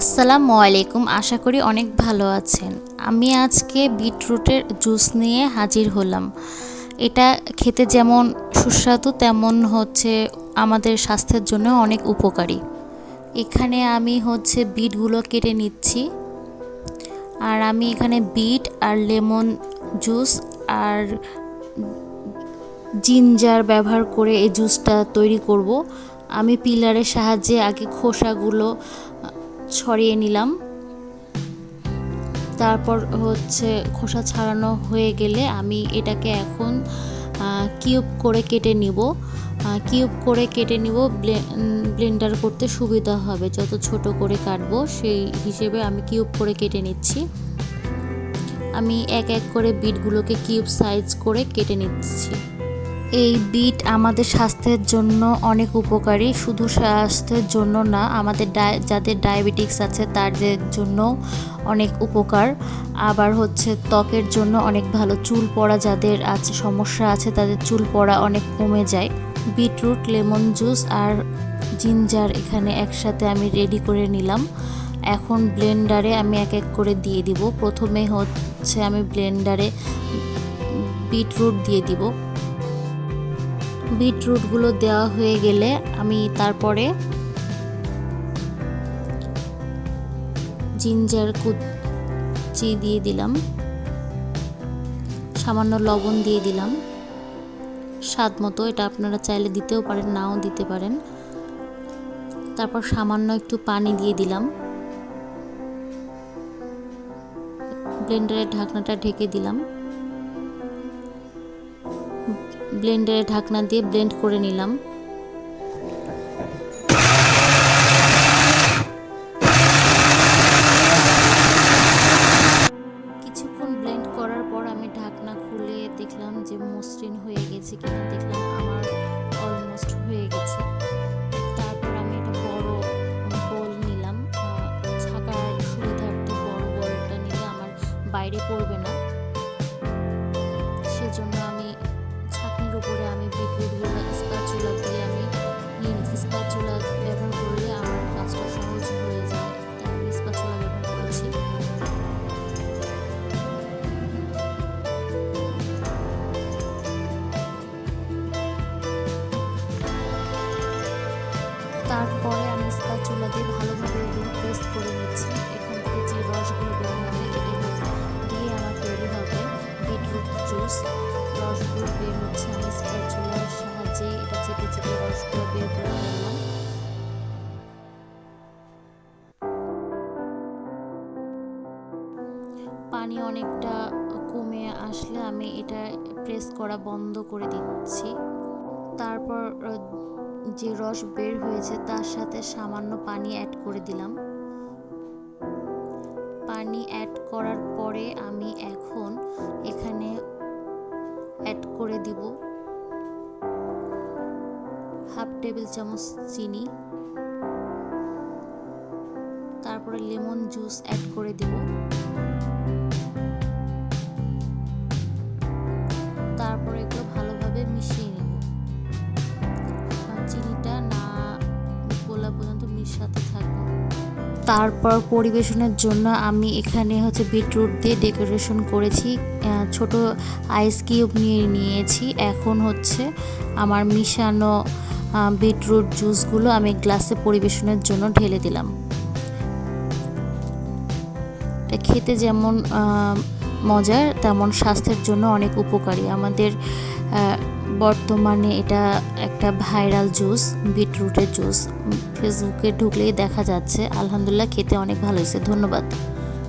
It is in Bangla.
আসসালামু আলাইকুম, আশা করি অনেক ভালো আছেন। আমি আজকে বিটরুটের জুস নিয়ে হাজির হলাম। এটা খেতে যেমন সুস্বাদু, তেমন হচ্ছে আমাদের স্বাস্থ্যের জন্য অনেক উপকারী। এখানে আমি হচ্ছে বিটগুলো কেটে নিচ্ছি। আর আমি এখানে বিট আর লেমন জুস আর জিঞ্জার ব্যবহার করে এই জুসটা তৈরি করব। আমি পিলারের সাহায্যে আগে খোসাগুলো ছড়িয়ে নিলাম। তারপর হচ্ছে খোসা ছাড়ানো হয়ে গেলে আমি এটাকে এখন কিউব করে কেটে নিব। কিউব করে কেটে নিব ব্লেন্ডার করতে সুবিধা হবে। যত ছোট করে কাটবো, সেই হিসেবে আমি কিউব করে কেটে নিচ্ছি। আমি এক এক করে বিটগুলোকে কিউব সাইজ করে কেটে নিচ্ছি। এই বিট আমাদের স্বাস্থ্যের জন্য অনেক উপকারী, শুধু স্বাস্থ্যের জন্য না, আমাদের যাদের ডায়াবেটিক্স আছে তাদের জন্য অনেক উপকার। আবার হচ্ছে ত্বকের জন্য অনেক ভালো, চুল পড়া যাদের আছে, সমস্যা আছে, তাদের চুল পড়া অনেক কমে যায়। বিটরুট, লেমন জুস আর জিঞ্জার এখানে একসাথে আমি রেডি করে নিলাম। এখন ব্লেন্ডারে আমি এক এক করে দিয়ে দিব। প্রথমে হচ্ছে আমি ব্লেন্ডারে বিটরুট দিয়ে দিব। বিটরুটগুলো দেওয়া হয়ে গেলে আমি তারপরে জিঞ্জার কুচি দিয়ে দিলাম। সামান্য লবণ দিয়ে দিলাম। স্বাদ মতো এটা আপনারা চাইলে দিতেও পারেন, নাও দিতে পারেন। তারপর সামান্য একটু পানি দিয়ে দিলাম। ব্লেন্ডারের ঢাকনাটা ঢেকে দিলাম। ব্লেন্ডারে ঢাকনা দিয়ে ব্লেন্ড করে নিলাম। কিছুক্ষণ ব্লেন্ড করার পর আমি ঢাকনা খুলে দেখলাম যে মসৃণ হয়ে গেছে কিনা, দেখলাম আমার অলমোস্ট হয়ে গেছে। তারপর আমি একটা বড় বোল নিলাম। ছাকার সুবিধার্থে বড় বোলটা নিলে আমার বাইরে পড়বে না। সেজন্য তারপরে আমি স্প্যাচুলা দিয়ে ভালোভাবে এগুলো পেস্ট করে নিচ্ছি। এখান থেকে যে রসগুলো বের হবে এগুলো দিয়ে আমার তৈরি হবে বিটরুট জুস রসগুলো বের হচ্ছে আমি স্প্যাচুলার সাহায্যে এটা চেপে চেপে রসগুলো বের করে পানি অনেকটা কমে আসলে আমি এটা প্রেস করা বন্ধ করে দিচ্ছি। তারপর যে রস বের হয়েছে তার সাথে সামান্য পানি অ্যাড করে দিলাম। পানি অ্যাড করার পরে আমি এখন এখানে অ্যাড করে দিব হাফ টেবিল চামচ চিনি। তারপরে লেমন জুস অ্যাড করে দিব। তারপর পরিবেশনের জন্য আমি এখানে হচ্ছে বিটরুট দিয়ে ডেকোরেশন করেছি। ছোট আইস কিউব নিয়ে নিয়েছি। এখন হচ্ছে আমার মিশানো বিটরুট জুসগুলো আমি গ্লাসে পরিবেশনের জন্য ঢেলে দিলাম। এটা খেতে যেমন মজার, তেমন স্বাস্থ্যের জন্য অনেক উপকারী। আমাদের বর্তমানে এটা একটা ভাইরাল জুস, বিটরুটের জুস। ফেসবুকে ঢুকলেই দেখা যাচ্ছে। আলহামদুলিল্লাহ খেতে অনেক ভালো হয়েছে। ধন্যবাদ।